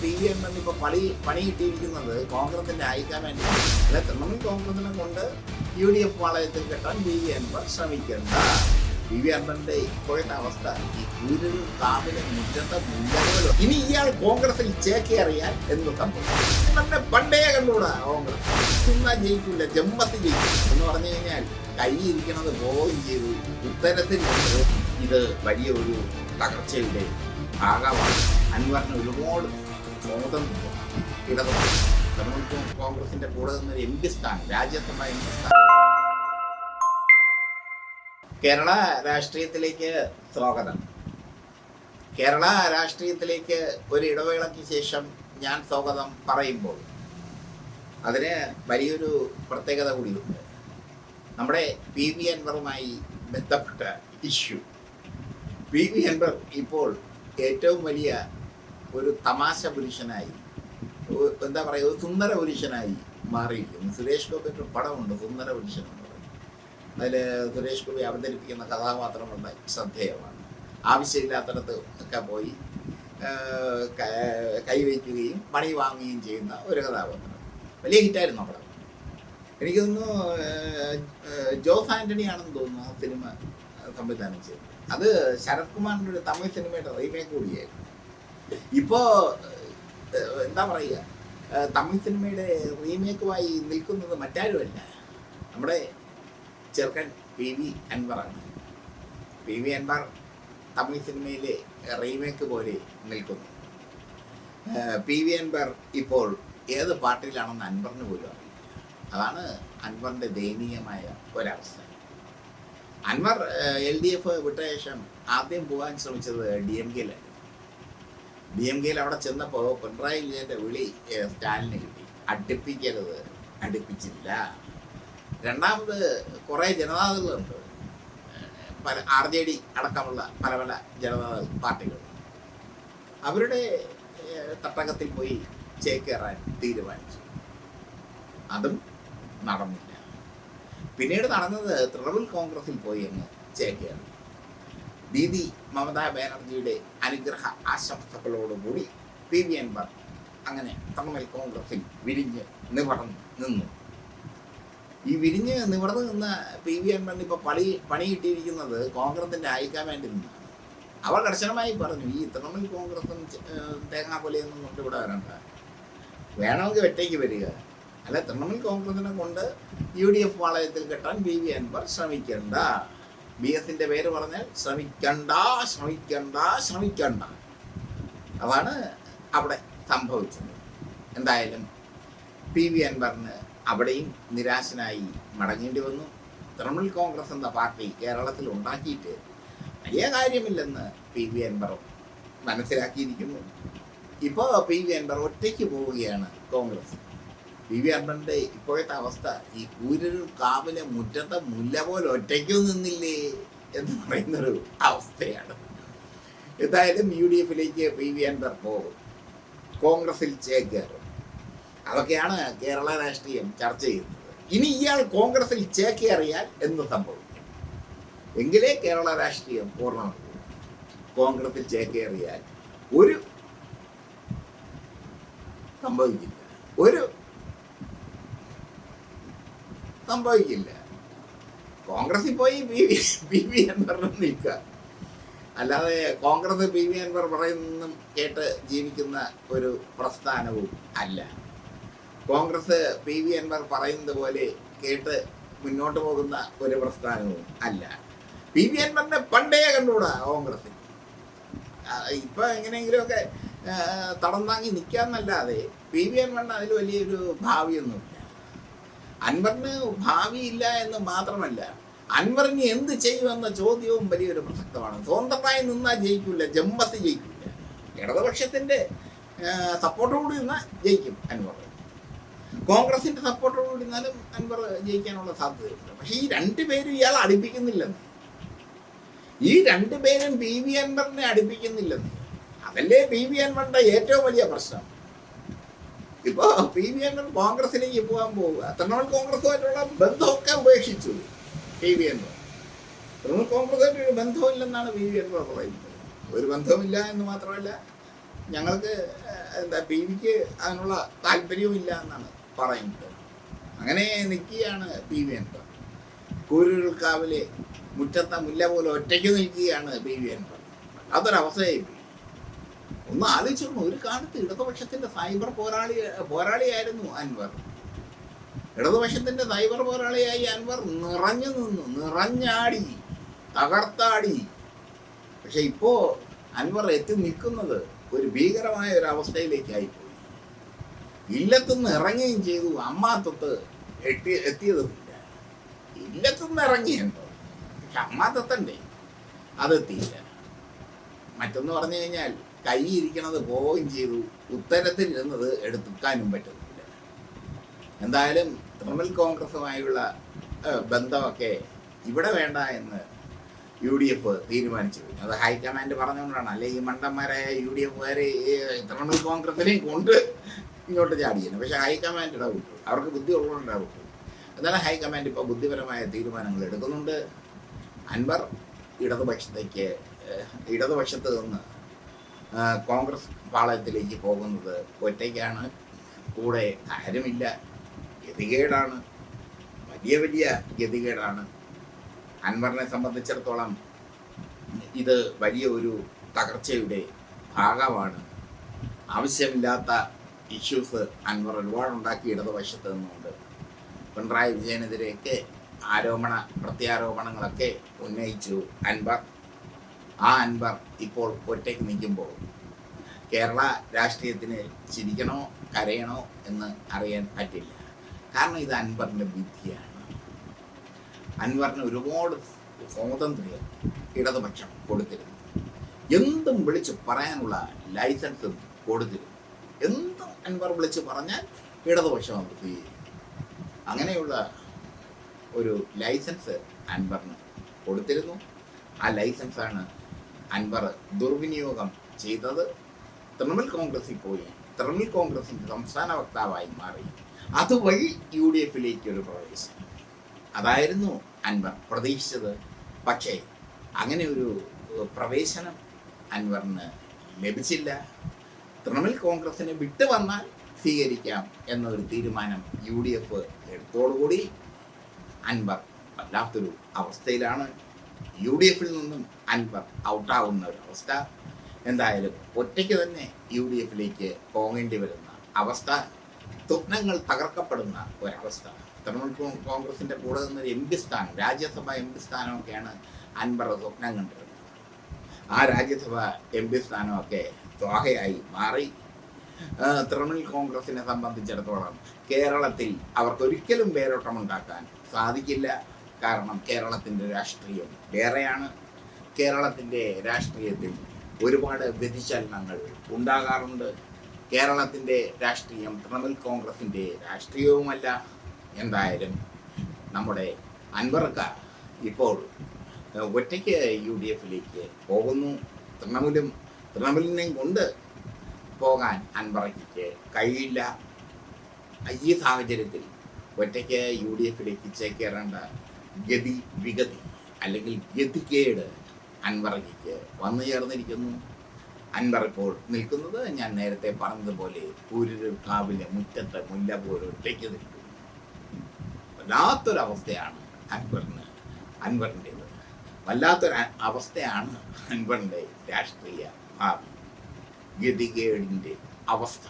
P V M ഇപ്പൊ പണി പണി കിട്ടിയിരിക്കുന്നത് കോൺഗ്രസിന്റെ അയക്കാൻ വേണ്ടി നമ്മൾ തൃണമൂൽ കോൺഗ്രസിനെ കൊണ്ട് യു ഡി എഫ് വളയത്തിൽ കെട്ടാൻ പി വി അൻവർ ശ്രമിക്കേണ്ട. പി വി അൻവറിന്റെ ഇപ്പോഴത്തെ അവസ്ഥ ഈ കൂരൊരു കാവിലെ മുറ്റത്തെ മുല്ലകളോ ഇനി ഇയാൾ കോൺഗ്രസിൽ ചേക്കേറിയാൽ എന്ന് സംഭവിക്കും തന്നെ പണ്ടേ കണ്ടുകൂടാ കോൺഗ്രസ്. ചുമ്മാ ജയിക്കില്ല ജമ്പത്ത് ജയിക്കും എന്ന് പറഞ്ഞു കഴിഞ്ഞാൽ കൈ ഇരിക്കണത് പോവുകയും ചെയ്തു. ഉത്തരത്തിൽ ഇത് വലിയൊരു തകർച്ചയുടെ ഭാഗമാണ്. അൻവറിന് ഒരുപാട് മോദം ഇടതു തൃണമൂൽ കോൺഗ്രസിന്റെ കൂടെ നിന്നൊരു എം പി സ്ഥാനം രാജ്യത്തുള്ള എം പി സ്ഥാനം കേരള രാഷ്ട്രീയത്തിലേക്ക് സ്വാഗതം. കേരള രാഷ്ട്രീയത്തിലേക്ക് ഒരു ഇടവേളയ്ക്ക് ശേഷം ഞാൻ സ്വാഗതം പറയുമ്പോൾ അതിന് വലിയൊരു പ്രത്യേകത കൂടിയുണ്ട്. നമ്മുടെ പി വി അൻവറുമായി ബന്ധപ്പെട്ട ഇഷ്യൂ. പി വി അൻവർ ഇപ്പോൾ ഏറ്റവും വലിയ ഒരു തമാശ പുരുഷനായി. എന്താ പറയുക ഒരു സുന്ദര പുരുഷനായി മാറിയിരിക്കുന്നു സുരേഷ് ഗോപിക്ക് ഒരു പടമുണ്ട് സുന്ദര പുരുഷൻ എന്ന് പറയും. അതിൽ സുരേഷ് ഗോപി അവതരിപ്പിക്കുന്ന കഥാപാത്രം വളരെ ശ്രദ്ധേയമാണ്. ആവശ്യമില്ലാത്തടത്ത് ഒക്കെ പോയി കൈവയ്ക്കുകയും പണി വാങ്ങുകയും ചെയ്യുന്ന ഒരു കഥാപാത്രം. വലിയ ഹിറ്റായിരുന്നു അവിടെ എനിക്ക് തോന്നുന്നു ജോസ് ആന്റണി ആണെന്ന് തോന്നുന്നു ആ സിനിമ സംവിധാനം ചെയ്തത്. അത് ശരത് കുമാറിന്റെ ഒരു തമിഴ് സിനിമയുടെ റീമേക്ക് കൂടിയായിരുന്നു. ഇപ്പോ എന്താ പറയുക? തമിഴ് സിനിമയുടെ റീമേക്കുമായി നിൽക്കുന്നത് മറ്റാരുമല്ല. നമ്മുടെ ചെറുക്കൻ പി വി അൻവറാണ്. പി വി അൻവർ തമിഴ് സിനിമയിലെ റീമേക്ക് പോലെ നിൽക്കുന്നു. പി വി അൻവർ ഇപ്പോൾ ഏത് പാർട്ടിയിലാണെന്ന് അൻവറിന് പോലും അറിയില്ല. അതാണ് അൻവറിന്റെ ദയനീയമായ ഒരവസ്ഥ. അൻവർ എൽ ഡി എഫ് വിട്ട ശേഷം ആദ്യം പോകാൻ ശ്രമിച്ചത് ഡി എം കെയിലായിരുന്നു. ഡി എം കെയിൽ അവിടെ ചെന്നപ്പോൾ പിണറായി വിജയന്റെ വിളി സ്റ്റാലിന് കിട്ടി. അടുപ്പിക്കരുത്. അടുപ്പിച്ചില്ല. രണ്ടാമത് കുറേ ജനതാദളുണ്ട്. പല ആർ ജെ ഡി അടക്കമുള്ള പല പല ജനതാദൾ പാർട്ടികൾ. അവരുടെ തട്ടകത്തിൽ പോയി ചേക്കേറാൻ തീരുമാനിച്ചു. അതും നടന്നില്ല. പിന്നീട് നടന്നത് തൃണമൂൽ കോൺഗ്രസിൽ പോയി അങ്ങ് ചേക്കേറി. ദീദി മമതാ ബാനർജിയുടെ അനുഗ്രഹ ആശംസകളോടുകൂടി പി വി അൻവർ അങ്ങനെ തൃണമൂൽ കോൺഗ്രസിൽ വിരിഞ്ഞ് നിവർന്ന് നിന്നു. ഈ വിരിഞ്ഞ് നിവർന്ന് നിന്ന പി വി അൻവറിന് ഇപ്പൊ പണി പണി കിട്ടിയിരിക്കുന്നത് കോൺഗ്രസിന്റെ അയക്കാൻ വേണ്ടി നിന്നാണ് അവർ കർശനമായി പറഞ്ഞു ഈ തൃണമൂൽ കോൺഗ്രസും തേങ്ങാക്കൊലയൊന്നും കൊണ്ട് ഇവിടെ വരണ്ട. വേണമെങ്കിൽ ഒറ്റയ്ക്ക് വരിക. അല്ല തൃണമൂൽ കോൺഗ്രസിനെ കൊണ്ട് യു ഡി എഫ് വളയത്തിൽ കെട്ടാൻ പി വി അൻവർ ശ്രമിക്കണ്ട. ബി എസിന്റെ പേര് പറഞ്ഞാൽ ശ്രമിക്കണ്ട ശ്രമിക്കണ്ട ശ്രമിക്കണ്ട. അതാണ് അവിടെ സംഭവിച്ചത്. എന്തായാലും പി വി അൻവറിന് അവിടെയും നിരാശനായി മടങ്ങേണ്ടി വന്നു. തൃണമൂൽ കോൺഗ്രസ് എന്ന പാർട്ടി കേരളത്തിൽ ഉണ്ടാക്കിയിട്ട് വലിയ കാര്യമില്ലെന്ന് പി വി അൻവർ മനസ്സിലാക്കിയിരിക്കുന്നു. ഇപ്പോൾ പി വി അൻവർ ഒറ്റയ്ക്ക് പോവുകയാണ് കോൺഗ്രസ്. പി വി അണ്ണന്റെ ഇപ്പോഴത്തെ അവസ്ഥ ഈ കൂരൊരു കാവിലെ മുറ്റത്തെ മുല്ല പോലെ ഒറ്റയ്ക്കും നിന്നില്ലേ എന്ന് പറയുന്നൊരു അവസ്ഥയാണ്. എന്തായാലും യു ഡി എഫിലേക്ക് പി വി അൻവർ പോകും. കോൺഗ്രസിൽ ചേക്കേറും അതൊക്കെയാണ് കേരള രാഷ്ട്രീയം ചർച്ച ചെയ്യുന്നത്. ഇനി ഇയാൾ കോൺഗ്രസിൽ ചേക്കേറിയാൽ എന്ത് സംഭവിക്കും? എങ്കിലേ കേരള രാഷ്ട്രീയം പൂർണമാകും. കോൺഗ്രസിൽ ചേക്കേറിയാൽ ഒരു സംഭവിക്കില്ല. ഒരു സംഭവിക്കില്ല. കോൺഗ്രസിൽ പോയി P V P V Anvar നിൽക്കുക. അല്ലാതെ കോൺഗ്രസ് പി വി അൻവർ പറയുന്നതും കേട്ട് ജീവിക്കുന്ന ഒരു പ്രസ്ഥാനവും അല്ല. കോൺഗ്രസ് പി വി അൻവർ പറയുന്നത് പോലെ കേട്ട് മുന്നോട്ട് പോകുന്ന ഒരു പ്രസ്ഥാനവും അല്ല. പി വി അൻവറിനെ പണ്ടേ കണ്ടുകൂടാ കോൺഗ്രസിൽ ആ, ഇപ്പൊ എങ്ങനെയെങ്കിലുമൊക്കെ തടം താങ്ങി നിൽക്കാന്നല്ലാതെ പി വി അൻവറിന് അതിൽ വലിയൊരു ഭാവിയൊന്നുമില്ല. അൻവറിന് ഭാവിയില്ല എന്ന് മാത്രമല്ല അൻവറിന് എന്ത് ചെയ്യുമെന്ന ചോദ്യവും വലിയൊരു പ്രസക്തമാണ്. സ്വന്തമായി നിന്നാൽ ജയിക്കില്ല ജമ്പത്ത് ജയിക്കില്ല ഇടതുപക്ഷത്തിന്റെ സപ്പോർട്ടോടു നിന്നാൽ ജയിക്കും അൻവർ. കോൺഗ്രസിന്റെ സപ്പോർട്ടോടു നിന്നാലും അൻവർ ജയിക്കാനുള്ള സാധ്യതയുണ്ട്. പക്ഷെ ഈ രണ്ടുപേരും ഇയാൾ അടുപ്പിക്കുന്നില്ലെന്ന്. ഈ രണ്ടുപേരും പി വി അൻവറിനെ അടുപ്പിക്കുന്നില്ലെന്ന്. അതല്ലേ പി വി അൻവറിന്റെ ഏറ്റവും വലിയ പ്രശ്നം? ഇപ്പൊ പി വി എൻ കോൺഗ്രസിലേക്ക് പോകാൻ പോവുക. തൃണമൂൽ കോൺഗ്രസുമായിട്ടുള്ള ബന്ധമൊക്കെ ഉപേക്ഷിച്ചു പി വി എൻ തൃണമൂൽ കോൺഗ്രസുമായിട്ട് ഒരു ബന്ധമില്ലെന്നാണ് പി വി എൻ പറയുന്നത്. ഒരു ബന്ധവുമില്ല എന്ന് മാത്രമല്ല ഞങ്ങൾക്ക് എന്താ പി വിക്ക് അതിനുള്ള താല്പര്യവുമില്ല എന്നാണ് പറയുന്നത്. അങ്ങനെ നിൽക്കുകയാണ് P V N കൂരുകൾക്കാവിലെ Muttathe Mulla പോലെ ഒറ്റയ്ക്ക് നിൽക്കുകയാണ് പി വി എൻ അതൊരവസ്ഥയായി ഒന്ന് ആലോചിച്ചു ഒരു കാലത്ത് ഇടതുപക്ഷത്തിന്റെ സൈബർ പോരാളി പോരാളിയായിരുന്നു അൻവർ. ഇടതുപക്ഷത്തിന്റെ സൈബർ പോരാളിയായി അൻവർ നിറഞ്ഞു നിന്നു. നിറഞ്ഞാടി തകർത്താടി. പക്ഷെ ഇപ്പോ അൻവർ എത്തി നിൽക്കുന്നത് ഒരു ഭീകരമായ ഒരു അവസ്ഥയിലേക്കായി പോയി. ഇല്ലത്തുനിന്ന് ഇറങ്ങുകയും ചെയ്തു. അമ്മാത്തത്ത് എത്തി എത്തിയതുമില്ല. ഇല്ലത്തുനിന്ന് ഇറങ്ങിയുണ്ടോ പക്ഷെ അമ്മാത്തത്തണ്ടേ അതെത്തിയില്ല. മറ്റൊന്ന് പറഞ്ഞു കഴിഞ്ഞാൽ കൈ ഇരിക്കണത് പോവുകയും ചെയ്തു. ഉത്തരത്തിലിരുന്നത് എടുത്തുക്കാനും പറ്റുന്നില്ല. എന്തായാലും തൃണമൂൽ കോൺഗ്രസുമായുള്ള ബന്ധമൊക്കെ ഇവിടെ വേണ്ട എന്ന് യു ഡി എഫ് തീരുമാനിച്ചു. അത് ഹൈക്കമാൻഡ് പറഞ്ഞുകൊണ്ടാണ്. അല്ലെ ഈ മണ്ടന്മാരായ യു ഡി എഫുകാരെ തൃണമൂൽ കോൺഗ്രസിനെയും കൊണ്ട് ഇങ്ങോട്ട് ചാടിയാണ് പക്ഷെ ഹൈക്കമാൻഡ് ഇടപെട്ടു. അവർക്ക് ബുദ്ധി ഉള്ളതുകൊണ്ട് ഇടപെട്ടു. എന്നാലും ഹൈക്കമാൻഡ് ഇപ്പോൾ ബുദ്ധിപരമായ തീരുമാനങ്ങൾ എടുക്കുന്നുണ്ട്. അൻവർ ഇടതുപക്ഷത്തേക്ക് ഇടതുപക്ഷത്ത് നിന്ന് കോൺഗ്രസ് പാളയത്തിലേക്ക് പോകുന്നത് ഒറ്റയ്ക്കാണ്. കൂടെ ആരുമില്ല. ഗതികേടാണ്. വലിയ വലിയ ഗതികേടാണ്. അൻവറിനെ സംബന്ധിച്ചിടത്തോളം ഇത് വലിയ ഒരു തകർച്ചയുടെ ഭാഗമാണ്. ആവശ്യമില്ലാത്ത ഇഷ്യൂസ് അൻവർ ഒരുപാടുണ്ടാക്കി ഇടതുപക്ഷത്ത് നിന്നുകൊണ്ട് പിണറായി വിജയനെതിരെയൊക്കെ ആരോപണ പ്രത്യാരോപണങ്ങളൊക്കെ ഉന്നയിച്ചു അൻവർ. ആ അൻവർ ഇപ്പോൾ ഒറ്റയ്ക്ക് നിൽക്കുമ്പോൾ കേരള രാഷ്ട്രീയത്തിന് ചിരിക്കണോ കരയണോ എന്ന് അറിയാൻ പറ്റില്ല. കാരണം ഇത് അൻവറിന്റെ വിധിയാണ്. അൻവറിന് ഒരുപാട് സ്വാതന്ത്ര്യം ഇടതുപക്ഷം കൊടുത്തിരുന്നു. എന്തും വിളിച്ച് പറയാനുള്ള ലൈസൻസും കൊടുത്തിരുന്നു. എന്തും അൻവർ വിളിച്ച് പറഞ്ഞാൽ ഇടതുപക്ഷം അവർ ചെയ്യും അങ്ങനെയുള്ള ഒരു ലൈസൻസ് അൻവറിന് കൊടുത്തിരുന്നു. ആ ലൈസൻസാണ് അൻവർ ദുർവിനിയോഗം ചെയ്തത് തൃണമൂൽ കോൺഗ്രസിൽ പോയി. തൃണമൂൽ കോൺഗ്രസിന്റെ സംസ്ഥാന വക്താവായി മാറി. അതുവഴി യു ഡി എഫിലേക്ക് ഒരു പ്രവേശനം. അതായിരുന്നു അൻവർ പ്രതീക്ഷിച്ചത്. പക്ഷേ അങ്ങനെ ഒരു പ്രവേശനം അൻവറിന് ലഭിച്ചില്ല. തൃണമൂൽ കോൺഗ്രസിനെ വിട്ടു വന്നാൽ സ്വീകരിക്കാം എന്നൊരു തീരുമാനം യു ഡി എഫ് എടുത്തോടുകൂടി അൻവർ വല്ലാത്തൊരു അവസ്ഥയിലാണ്. യു ഡി എഫിൽ നിന്നും അൻവർ ഔട്ടാവുന്ന ഒരു അവസ്ഥ. എന്തായാലും ഒറ്റയ്ക്ക് തന്നെ യു ഡി എഫിലേക്ക് പോകേണ്ടി വരുന്ന അവസ്ഥ സ്വപ്നങ്ങൾ തകർക്കപ്പെടുന്ന ഒരവസ്ഥ. തൃണമൂൽ കോൺഗ്രസിന്റെ കൂടെ നിന്ന് എം പി സ്ഥാനം രാജ്യസഭ എം പി സ്ഥാനമൊക്കെയാണ് അൻവർ സ്വപ്നം കണ്ടിരുന്നത്. ആ രാജ്യസഭ എം പി സ്ഥാനമൊക്കെ ത്വാഹയായി മാറി. തൃണമൂൽ കോൺഗ്രസിനെ സംബന്ധിച്ചിടത്തോളം കേരളത്തിൽ അവർക്ക് ഒരിക്കലും വേരോട്ടമുണ്ടാക്കാൻ സാധിക്കില്ല. കാരണം കേരളത്തിന്റെ രാഷ്ട്രീയം. വേറെയാണ് കേരളത്തിന്റെ രാഷ്ട്രീയത്തിൽ ഒരുപാട് വ്യതിചലനങ്ങൾ ഉണ്ടാകാറുണ്ട്. കേരളത്തിന്റെ രാഷ്ട്രീയം തൃണമൂൽ കോൺഗ്രസിന്റെ രാഷ്ട്രീയവുമല്ല എന്തായാലും നമ്മുടെ അൻവർക്ക ഇപ്പോൾ ഒറ്റയ്ക്ക് യു ഡി എഫിലേക്ക് പോകുന്നു. തൃണമൂലും തൃണമൂലിനെയും കൊണ്ട് പോകാൻ അൻവറയ്ക്ക് കഴിയില്ല. ഈ സാഹചര്യത്തിൽ ഒറ്റയ്ക്ക് യു ഡി എഫിലേക്ക് ചേക്കേറേണ്ട ഗതി വിഗതി അല്ലെങ്കിൽ ഗതികേട് അൻവറയ്ക്ക് വന്നു ചേർന്നിരിക്കുന്നു. അൻവർ ഇപ്പോൾ നിൽക്കുന്നത് ഞാൻ നേരത്തെ പറഞ്ഞതുപോലെ പൂരുരുട്ടാവിലെ മുറ്റത്ത് മുല്ല പോലും ഒറ്റയ്ക്ക് നിൽക്കുന്നു. വല്ലാത്തൊരവസ്ഥയാണ് അൻവറിന് അൻവറിന്റേത്. വല്ലാത്തൊരു അവസ്ഥയാണ് അൻവറിന്റെ രാഷ്ട്രീയ ഭാവി. ഗതികേടിന്റെ അവസ്ഥ.